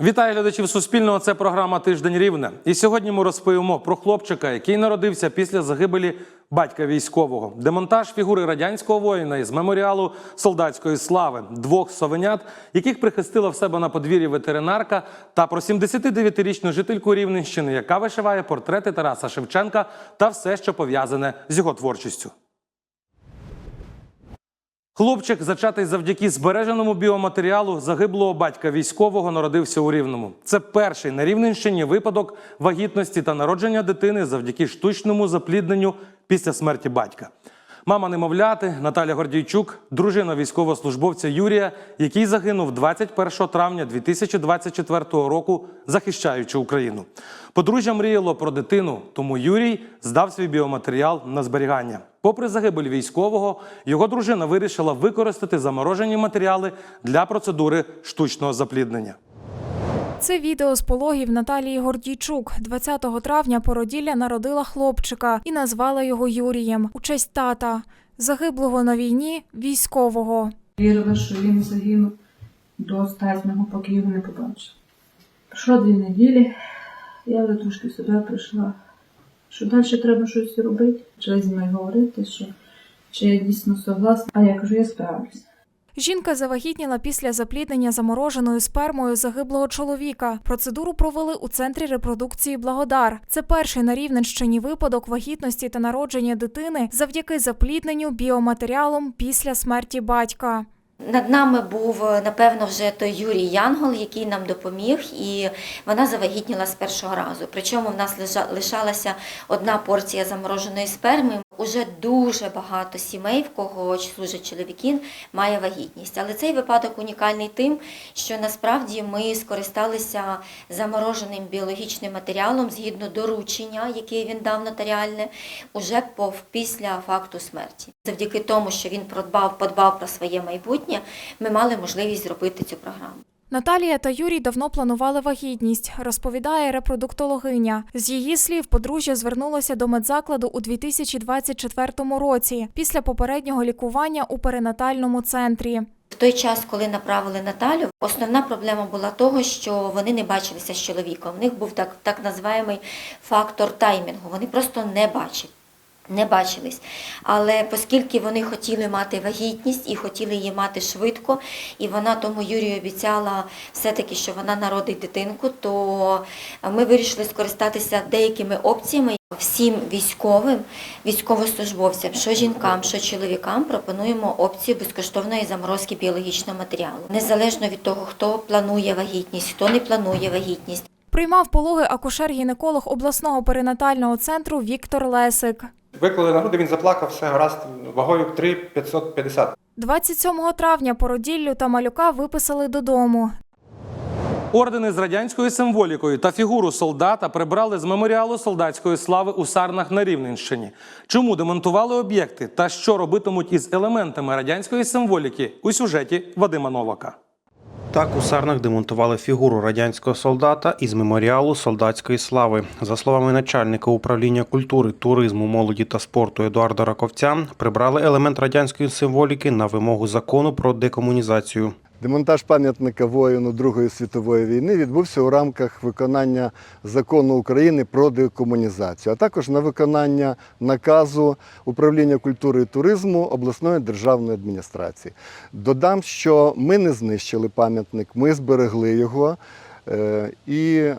Вітаю глядачів Суспільного. Це програма Тиждень Рівне. І сьогодні ми розповімо про хлопчика, який народився після загибелі батька військового. Демонтаж фігури радянського воїна із меморіалу солдатської слави, двох совенят, яких прихистила в себе на подвір'ї ветеринарка, та про 79-річну жительку Рівненщини, яка вишиває портрети Тараса Шевченка та все, що пов'язане з його творчістю. Хлопчик, зачатий завдяки збереженому біоматеріалу загиблого батька військового, народився у Рівному. Це перший на Рівненщині випадок вагітності та народження дитини завдяки штучному заплідненню після смерті батька. Мама немовляти Наталя Гордійчук, дружина військовослужбовця Юрія, який загинув 21 травня 2024 року, захищаючи Україну. Подружжя мріяло про дитину, тому Юрій здав свій біоматеріал на зберігання. Попри загибель військового, його дружина вирішила використати заморожені матеріали для процедури штучного запліднення. Це відео з пологів Наталії Гордійчук. 20 травня породілля народила хлопчика і назвала його Юрієм у честь тата, загиблого на війні військового. Вірила, що він загинув до останнього, поки його не побачив. Пройшло дві неділі, я вже трошки в себе прийшла, що далі треба щось робити. Почали зі мною говорити, що чи я дійсно согласна. А я кажу, я справлюсь. Жінка завагітніла після запліднення замороженою спермою загиблого чоловіка. Процедуру провели у центрі репродукції Благодар. Це перший на Рівненщині випадок вагітності та народження дитини завдяки заплідненню біоматеріалом після смерті батька. Над нами був, напевно, вже той Юрій Янгол, який нам допоміг, і вона завагітніла з першого разу. Причому в нас лишалася одна порція замороженої сперми. Уже дуже багато сімей, в кого служать чоловіки, має вагітність. Але цей випадок унікальний тим, що насправді ми скористалися замороженим біологічним матеріалом згідно доручення, яке він дав нотаріальне, уже після факту смерті. Завдяки тому, що він подбав, подбав про своє майбутнє, ми мали можливість зробити цю програму. Наталія та Юрій давно планували вагітність, розповідає репродуктологиня. З її слів, подружжя звернулося до медзакладу у 2024 році після попереднього лікування у перинатальному центрі. В той час, коли направили Наталю, основна проблема була того, що вони не бачилися з чоловіком. В них був так, так називаємий фактор таймінгу. Вони просто не бачать. Не бачились. Але оскільки вони хотіли мати вагітність і хотіли її мати швидко, і вона тому Юрію обіцяла все-таки, що вона народить дитинку, то ми вирішили скористатися деякими опціями. Всім військовим, військовослужбовцям, що жінкам, що чоловікам, пропонуємо опцію безкоштовної заморозки біологічного матеріалу. Незалежно від того, хто планує вагітність, хто не планує вагітність. Приймав пологи акушер-гінеколог обласного перинатального центру Віктор Лесик. Виклали на груди, він заплакав, все гаразд, вагою 3,550. 27 травня породіллю та малюка виписали додому. Ордени з радянською символікою та фігуру солдата прибрали з меморіалу солдатської слави у Сарнах на Рівненщині. Чому демонтували об'єкти та що робитимуть із елементами радянської символіки у сюжеті Вадима Новака. Так у Сарнах демонтували фігуру радянського солдата із меморіалу солдатської слави. За словами начальника управління культури, туризму, молоді та спорту Едуарда Раковця, прибрали елемент радянської символіки на вимогу закону про декомунізацію. Демонтаж пам'ятника воїну Другої світової війни відбувся у рамках виконання закону України про декомунізацію, а також на виконання наказу управління культури і туризму обласної державної адміністрації. Додам, що ми не знищили пам'ятник, ми зберегли його. е, І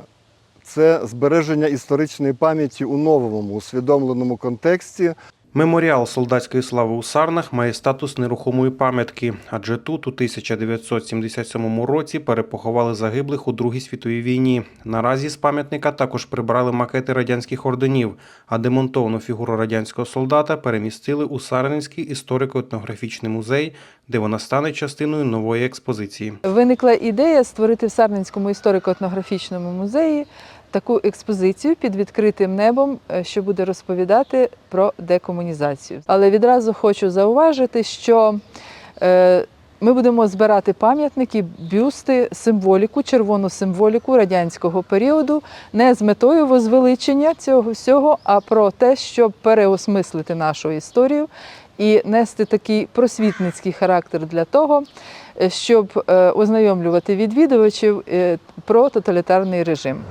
це збереження історичної пам'яті у новому усвідомленому контексті. Меморіал солдатської слави у Сарнах має статус нерухомої пам'ятки, адже тут у 1977 році перепоховали загиблих у Другій світовій війні. Наразі з пам'ятника також прибрали макети радянських орденів, а демонтовану фігуру радянського солдата перемістили у Сарненський історико-етнографічний музей, де вона стане частиною нової експозиції. Виникла ідея створити в Сарненському історико-етнографічному музеї таку експозицію під відкритим небом, е, що буде розповідати про декомунізацію. Але відразу хочу зауважити, що е, Ми будемо збирати пам'ятники, бюсти, символіку, червону символіку радянського періоду, не з метою возвеличення цього всього, а про те, щоб переосмислити нашу історію і нести такий просвітницький характер для того, е, щоб ознайомлювати відвідувачів про тоталітарний режим.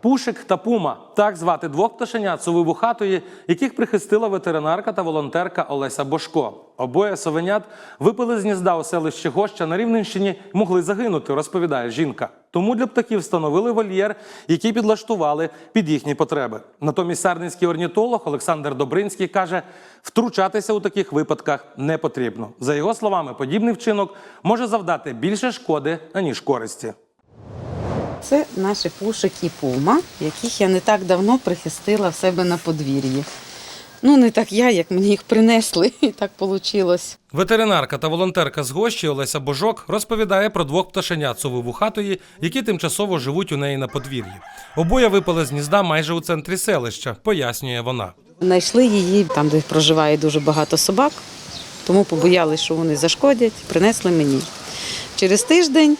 Пушик та Пума так звати двох пташенят совивухатої, яких прихистила ветеринарка та волонтерка Олеся Бошко. Обоє совенят випили з гнізда у селищі Гоща на Рівненщині і могли загинути, розповідає жінка. Тому для птахів встановили вольєр, який підлаштували під їхні потреби. Натомість сарненський орнітолог Олександр Добринський каже, втручатися у таких випадках не потрібно. За його словами, подібний вчинок може завдати більше шкоди аніж користі. Це наші пушик і пума, яких я не так давно прихистила в себе на подвір'ї. Ну, не так я, як мені їх принесли, і так вийшло. Ветеринарка та волонтерка з Гощі Олеся Божок розповідає про двох пташенят совивухатої, які тимчасово живуть у неї на подвір'ї. Обоє випали з гнізда майже у центрі селища, пояснює вона. Знайшли її там, де проживає дуже багато собак, тому побоялися, що вони зашкодять, принесли мені. Через тиждень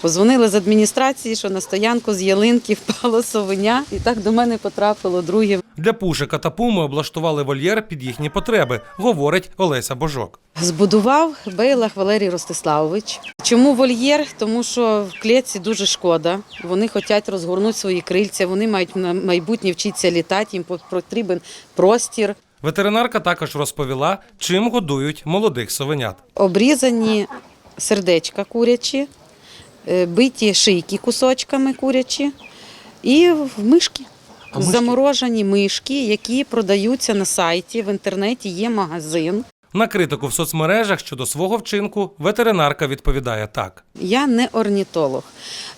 позвонили з адміністрації, що на стоянку з ялинки впало совеня, і так до мене потрапило друге Для пушика та пуми облаштували вольєр під їхні потреби, говорить Олеся Божок. Збудував Бейлах Валерій Ростиславович. Чому вольєр? Тому що в клітці дуже шкода. Вони хочуть розгорнути свої крильця, вони мають на майбутнє вчитися літати, їм потрібен простір. Ветеринарка також розповіла, чим годують молодих совенят. Обрізані сердечка курячі, биті шийки кусочками курячі і в мишки. Заморожені мишки, які продаються на сайті. В інтернеті є магазин. На критику в соцмережах щодо свого вчинку ветеринарка відповідає так. Я не орнітолог,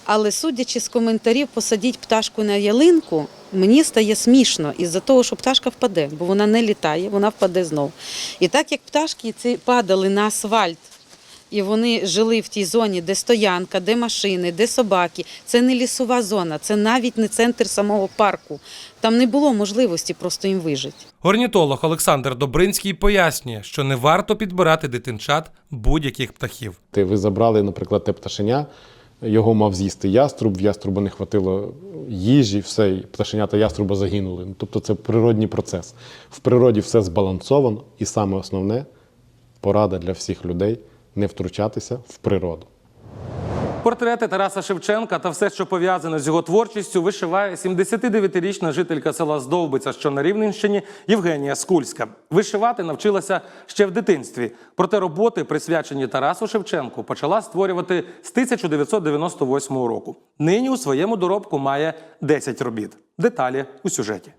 але судячи з коментарів, посадіть пташку на ялинку, мені стає смішно із-за того, що пташка впаде, бо вона не літає, вона впаде знов. І так як пташки ці падали на асфальт, і вони жили в тій зоні, де стоянка, де машини, де собаки, це не лісова зона, це навіть не центр самого парку. Там не було можливості просто їм вижити. Орнітолог Олександр Добринський пояснює, що не варто підбирати дитинчат будь-яких птахів. Ти ви забрали, наприклад, те пташеня, його мав з'їсти яструб, в яструба не хватило їжі, все, і пташенята яструба загинули. Ну, Тобто це природній процес. В природі все збалансовано, і саме основне порада для всіх людей не втручатися в природу. Портрети Тараса Шевченка та все, що пов'язане з його творчістю, вишиває 79-річна жителька села Здовбиця, що на Рівненщині, Євгенія Скульська. Вишивати навчилася ще в дитинстві. Проте роботи, присвячені Тарасу Шевченку, почала створювати з 1998 року. Нині у своєму доробку має 10 робіт. Деталі у сюжеті.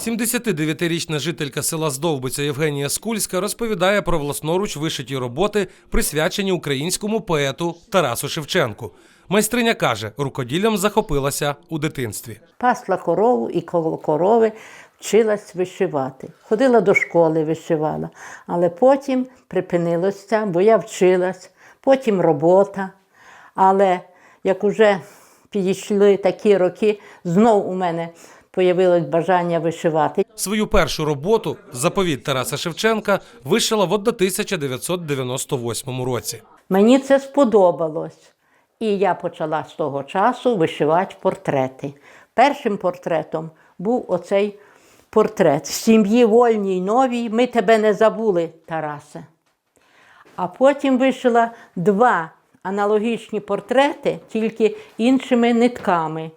79-річна жителька села Здовбиця Євгенія Скульська розповідає про власноруч вишиті роботи, присвячені українському поету Тарасу Шевченку. Майстриня каже, рукоділлям захопилася у дитинстві. Пасла корову і коло корови вчилась вишивати. Ходила до школи, вишивала, але потім припинилося, бо я вчилась, потім робота. Але як уже підійшли такі роки, знов у мене появилось бажання вишивати. Свою першу роботу заповіт Тараса Шевченка вишила в 1998 році. Мені це сподобалось. І я почала з того часу вишивати портрети. Першим портретом був оцей портрет сім'ї вольній новій. Ми тебе не забули, Тарасе. А потім вишила два аналогічні портрети, тільки іншими нитками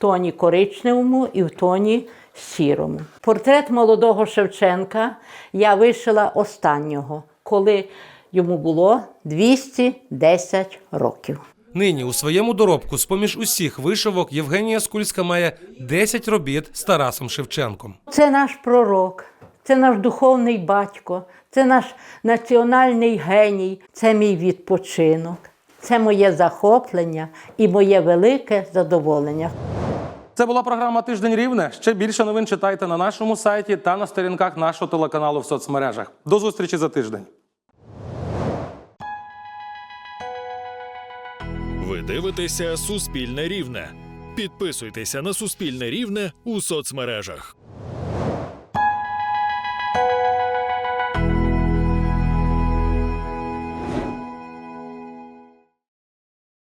тоні коричневому і в тоні сірому. Портрет молодого Шевченка я вишила останнього, коли йому було 210 років. Нині у своєму доробку, з-поміж усіх вишивок, Євгенія Скульська має 10 робіт з Тарасом Шевченком. Це наш пророк, це наш духовний батько, це наш національний геній, це мій відпочинок, це моє захоплення і моє велике задоволення. Це була програма Тиждень Рівне. Ще більше новин читайте на нашому сайті та на сторінках нашого телеканалу в соцмережах. До зустрічі за тиждень. Ви дивитеся Суспільне Рівне. Підписуйтеся на Суспільне Рівне у соцмережах.